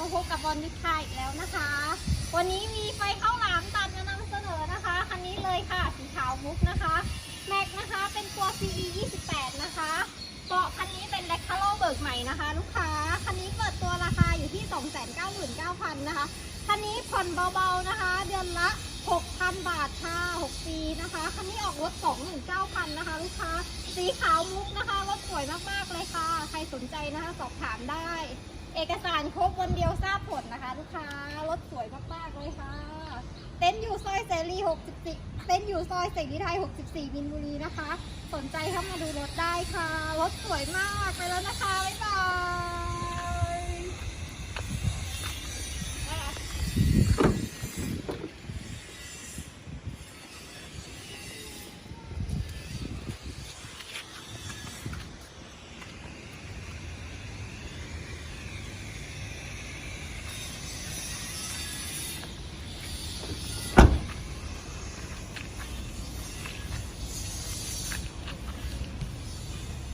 มาพบกับบอลวิทาอีกแล้วนะคะ วันนี้มีไฟเข้าหลามตัดมานำเสนอนะคะคันนี้เลยค่ะสีขาวมุกนะคะแม็กนะคะเป็นตัว CE 28นะคะเบาะคันนี้เป็น r e c t a l o เบิกใหม่นะคะ ลูกค้าคันนี้เปิดตัวราคาอยู่ที่ 299,000นะคะคันนี้ผ่อนเบาๆนะคะ เดือนละ 6,000 บาทค่ะ6ปีนะคะคันนี้ออกรถ 29,000นะคะ ลูกค้าสีขาวมุกนะคะรถสวยมากๆ เลยค่ะ ใครสนใจนะคะสอบถามได้ เอกสารครบวันเดียวทราบผลนะคะ ลูกค้ารถสวยมากๆเลยค่ะ เต็นท์อยู่ซอยเสรี64เต็นท์อยู่ซอยเสรีไทย 64มินบุรีนะคะ สนใจเข้ามาดูรถได้ค่ะ รถสวยมากไปแล้วนะคะบ๊ายบาย